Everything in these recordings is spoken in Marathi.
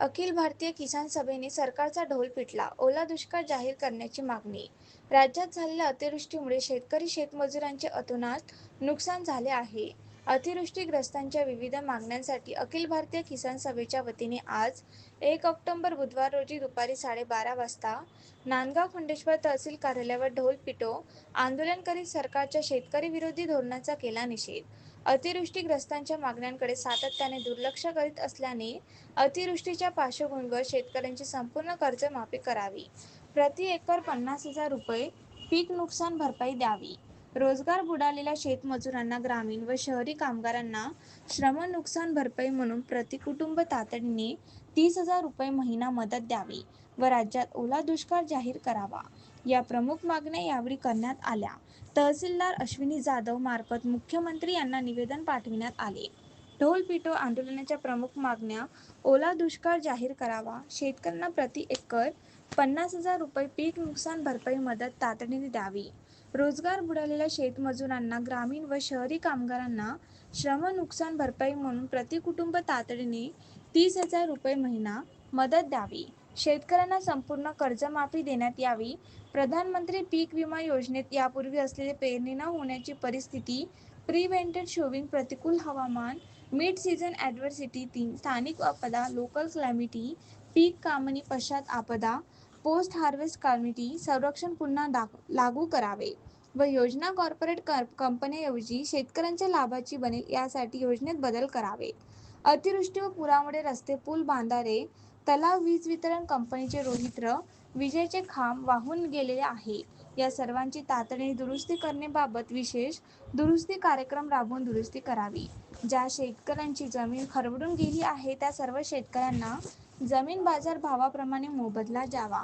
अखिल भारतीय किसान सभेने सरकारचा ढोल पिटला. ओला दुष्काळ जाहीर करण्याची मागणी. राज्यात झालेल्या अतिवृष्टीमुळे शेतकरी शेतमजुरांचे अतोनात नुकसान झाले आहे. अतिवृष्टीग्रस्तांच्या विविध मागण्यांसाठी अखिल भारतीय किसान सभेच्या वतीने आज एक ऑक्टोबर बुधवार रोजी दुपारी साडेबारा वाजता नांदगाव खंडेश्वर तहसील कार्यालयावर ढोल पिटो आंदोलन करीत सरकारच्या शेतकरी विरोधी धोरणाचा केला निषेध. अतिवृष्टीग्रस्तांच्या मागण्यांकडे सातत्याने दुर्लक्ष करीत असल्याने अतिवृष्टीच्या पार्श्वभूमीवर शेतकऱ्यांची संपूर्ण कर्जमाफी करावी. प्रति एकर पन्नास हजार रुपये पीक नुकसान भरपाई द्यावी. रोजगार बुडालेल्या शेतमजुरांना ग्रामीण व शहरी कामगारांना श्रम नुकसान भरपाई म्हणून प्रति कुटुंब तातडीने तीस हजार रुपये महिना मदत द्यावी व राज्यात ओला दुष्काळ जाहीर करावा. या प्रमुख मागण्या यावेळी करण्यात आल्या. तहसीलदार अश्विनी जाधव मार्फत मुख्यमंत्री यांना निवेदन पाठविण्यात आले. ढोल पिटो आंदोलनाच्या प्रमुख मागण्या ओला दुष्काळ जाहीर करावा शेतकऱ्यांना प्रति एकर पन्नास हजार रुपये पीक नुकसान भरपाई मदत तातडीने द्यावी. रोजगार बुडालेल्या शेतमजुरांना ग्रामीण व शहरी कामगारांना श्रम नुकसान भरपाई म्हणून प्रति कुटुंब तातडीने तीस हजार रुपये महिना मदत द्यावी. शेतकऱ्यांना संपूर्ण कर्जमाफी देण्यात यावी. प्रधानमंत्री पीक विमा योजनेत यापूर्वी असलेले पेरणी न होण्याची परिस्थिती प्रिव्हेंटेड शोविंग प्रतिकूल हवामान मिड सीझन ॲडव्हर्सिटी तीन स्थानिक आपदा लोकल क्लॅमिटी पीक कामणी पश्चात आपदा पोस्ट हार्वेस्ट कालमिटी संरक्षण पुन्हा लागू करावे व योजना कॉर्पोरेट कंपन्याऐवजी शेतकऱ्यांच्या लाभाची बनेल यासाठी योजनेत बदल करावे. अतिवृष्टी व पुरामुळे रस्ते पूल बांधारे तलाव वीज वितरण कंपनीचे रोहित्र विजेचे खांब वाहून गेलेले आहे. या सर्वांची तातडीने दुरुस्ती करण्याबाबत विशेष दुरुस्ती कार्यक्रम राबवून दुरुस्ती करावी. ज्या शेतकऱ्यांची जमीन खरवडून गेली आहे त्या सर्व शेतकऱ्यांना जमीन बाजार भावाप्रमाणे मोबदला द्यावा.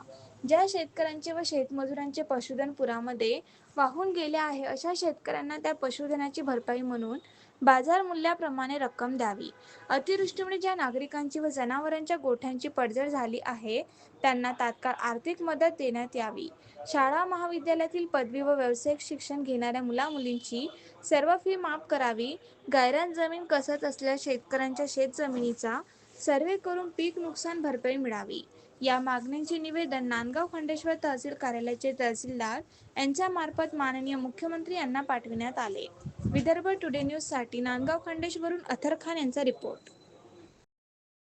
ज्या शेतकऱ्यांचे व शेतमजुरांचे पशुधन पुरामध्ये वाहून गेले आहे अशा शेतकऱ्यांना त्या पशुधनाची भरपाई म्हणून बाजार मूल्याप्रमाणे रक्कम द्यावी. अतिवृष्टीमुळे ज्या नागरिकांची व जनावरांच्या गोठ्यांची पडझड झाली आहे त्यांना तात्काळ आर्थिक मदत देण्यात यावी. शाळा महाविद्यालयातील पदवी व व्यावसायिक शिक्षण घेणाऱ्या मुलामुलींची सर्व फी माफ करावी. गायरान जमीन कसत असलेल्या शेतकऱ्यांच्या शेतजमिनीचा सर्वे करून पीक नुकसान भरपाई मिळावी. या मागण्यांचे निवेदन नांदगाव खंडेश्वर तहसील कार्यालयाचे तहसीलदार यांच्या मार्फत माननीय मुख्यमंत्री यांना पाठविण्यात आले. विदर्भ टुडे न्यूजसाठी नांदगाव खंडेश्वरून अथर खान यांचा रिपोर्ट.